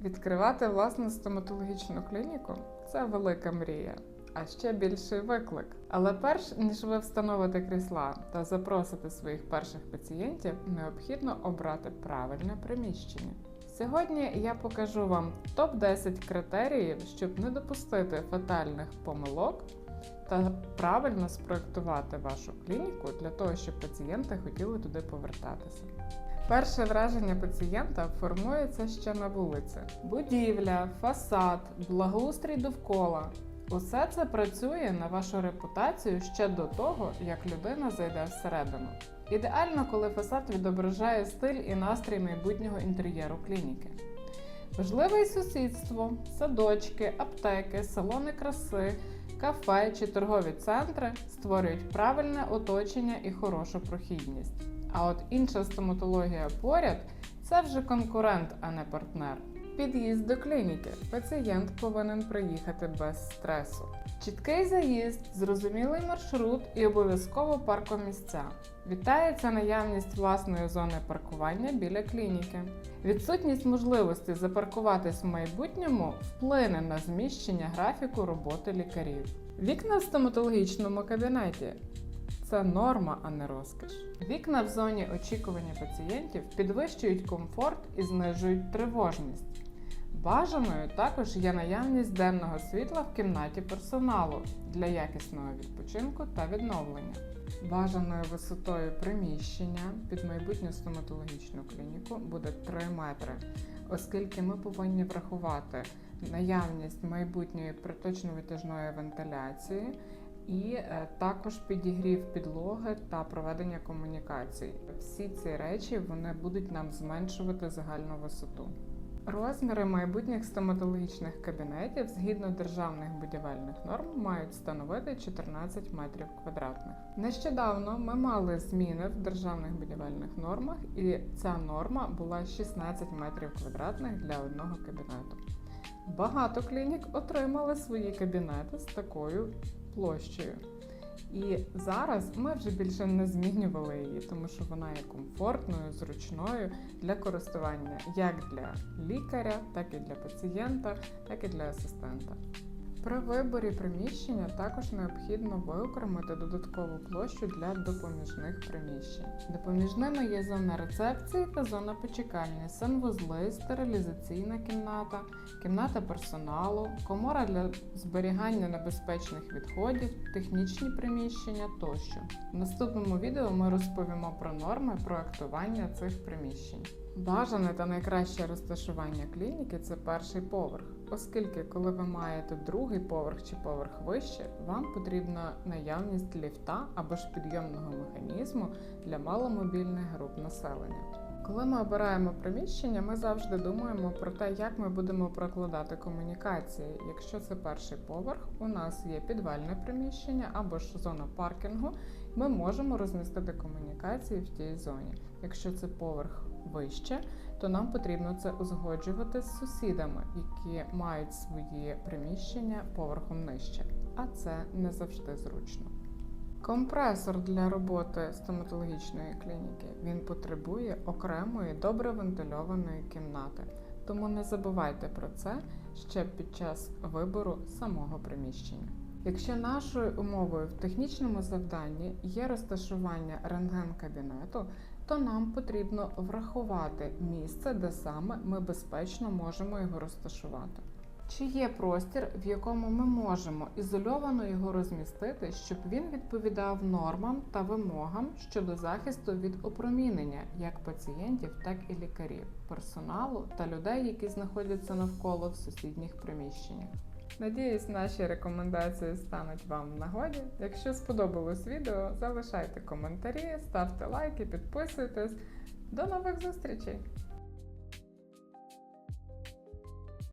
Відкривати власну стоматологічну клініку це велика мрія, а ще більший виклик. Але перш ніж ви встановите крісла та запросите своїх перших пацієнтів, необхідно обрати правильне приміщення. Сьогодні я покажу вам топ-10 критеріїв, щоб не допустити фатальних помилок та правильно спроектувати вашу клініку для того, щоб пацієнти хотіли туди повертатися. Перше враження пацієнта формується ще на вулиці: будівля, фасад, благоустрій довкола. Усе це працює на вашу репутацію ще до того, як людина зайде всередину. Ідеально, коли фасад відображає стиль і настрій майбутнього інтер'єру клініки. Важливе і сусідство, садочки, аптеки, салони краси, кафе чи торгові центри створюють правильне оточення і хорошу прохідність. А от інша стоматологія поряд це вже конкурент, а не партнер. Під'їзд до клініки. Пацієнт повинен приїхати без стресу. Чіткий заїзд, зрозумілий маршрут і обов'язково паркомісця. Вітається наявність власної зони паркування біля клініки. Відсутність можливості запаркуватись в майбутньому вплине на зміщення графіку роботи лікарів. Вікна в стоматологічному кабінеті це норма, а не розкіш. Вікна в зоні очікування пацієнтів підвищують комфорт і знижують тривожність. Бажаною також є наявність денного світла в кімнаті персоналу для якісного відпочинку та відновлення. Бажаною висотою приміщення під майбутню стоматологічну клініку буде 3 метри, оскільки ми повинні врахувати наявність майбутньої приточно-витяжної вентиляції і е, також підігрів підлоги та проведення комунікацій. Всі ці речі вони будуть нам зменшувати загальну висоту. Розміри майбутніх стоматологічних кабінетів згідно державних будівельних норм мають становити 14 метрів квадратних. Нещодавно ми мали зміни в державних будівельних нормах, і ця норма була 16 метрів квадратних для одного кабінету. Багато клінік отримали свої кабінети з такою площею. І зараз ми вже більше не змінювали її, тому що вона є комфортною, зручною для користування як для лікаря, так і для пацієнта, так і для асистента. При виборі приміщення також необхідно виокремити додаткову площу для допоміжних приміщень. Допоміжними є зона рецепції та зона почекання, санвузли, стерилізаційна кімната, кімната персоналу, комора для зберігання небезпечних відходів, технічні приміщення тощо. В наступному відео ми розповімо про норми проектування цих приміщень. Бажане та найкраще розташування клініки це перший поверх, оскільки, коли ви маєте другий поверх чи поверх вище, вам потрібна наявність ліфта або ж підйомного механізму для маломобільних груп населення. Коли ми обираємо приміщення, ми завжди думаємо про те, як ми будемо прокладати комунікації. Якщо це перший поверх, у нас є підвальне приміщення або ж зона паркінгу, ми можемо розмістити комунікації в тій зоні. Якщо це поверх вище, то нам потрібно це узгоджувати з сусідами, які мають свої приміщення поверхом нижче, а це не завжди зручно. Компресор для роботи стоматологічної клініки він потребує окремої добре вентильованої кімнати, тому не забувайте про це ще під час вибору самого приміщення. Якщо нашою умовою в технічному завданні є розташування рентген-кабінету, то нам потрібно врахувати місце, де саме ми безпечно можемо його розташувати. Чи є простір, в якому ми можемо ізольовано його розмістити, щоб він відповідав нормам та вимогам щодо захисту від опромінення як пацієнтів, так і лікарів, персоналу та людей, які знаходяться навколо в сусідніх приміщеннях? Надіюсь, наші рекомендації стануть вам в нагоді. Якщо сподобалось відео, залишайте коментарі, ставте лайки, підписуйтесь. До нових зустрічей!